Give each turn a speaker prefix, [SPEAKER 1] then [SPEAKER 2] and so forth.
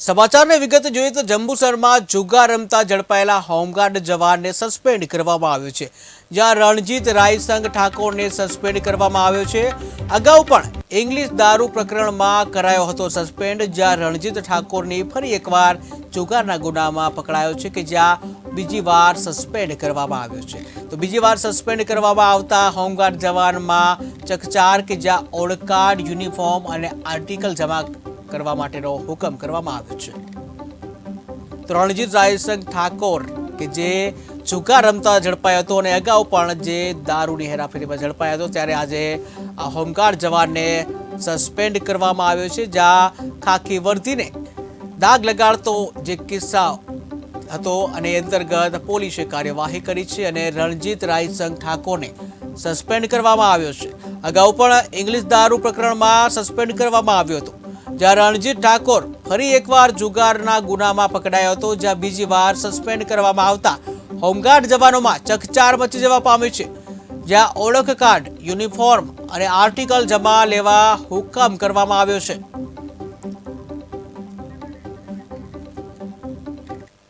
[SPEAKER 1] સમાચારની વિગત જોઈએ તો જંબુસરમાં જુગા રમતા ઝડપાયેલા હોમગાર્ડ જવાનને સસ્પેન્ડ કરવામાં આવ્યો છે, જ્યાં રણજીત રાયસંગ ઠાકોરને સસ્પેન્ડ કરવામાં આવ્યો છે. અગાઉ પણ ઇંગ્લિશ દારૂ પ્રકરણમાં કરાયો હતો સસ્પેન્ડ, જ્યાં રણજીત ઠાકોરની ફરી એકવાર જુગારના ગુનામાં પકડાયો છે કે જ્યાં બીજી વાર સસ્પેન્ડ કરવામાં આવ્યો છે. તો બીજી વાર સસ્પેન્ડ કરવામાં આવતા હોમગાર્ડ જવાનમાં ચકચાર કે જ્યાં ઓળખ યુનિફોર્મ અને આર્ટિકલ જમા કરવા માટેનો હુકમ કરવામાં આવ્યો છે. તો રણજીત રાયસંગ ઠાકોર કે જે જુગાર રમતા ઝડપાયો હતો અને અગાઉ પણ જે દારૂની હેરાફેરીમાં ઝડપાયો હતો, ત્યારે આજે આ હોમગાર્ડ જવાનને સસ્પેન્ડ કરવામાં આવ્યો છે, જ્યાં ખાખી વર્ધીને દાગ લગાડતો જે કિસ્સા હતો અને અંતર્ગત પોલીસે કાર્યવાહી કરી છે અને રણજીત રાયસંગ ઠાકોરને સસ્પેન્ડ કરવામાં આવ્યો છે. અગાઉ પણ ઇંગ્લિશ દારૂ પ્રકરણમાં સસ્પેન્ડ કરવામાં આવ્યો હતો. જ્યાં રણજીત ઠાકોર ફરી એકવાર જુગારના ગુનામાં પકડાયો હતો, જ્યાં બીજી વાર સસ્પેન્ડ કરવામાં આવતા હોમગાર્ડ જવાનોમાં ચકચાર મચી જવા પામી છે. જ્યાં ઓળખ કાર્ડ, યુનિફોર્મ અને આર્ટિકલ જમા લેવા હુકમ કરવામાં આવ્યો છે.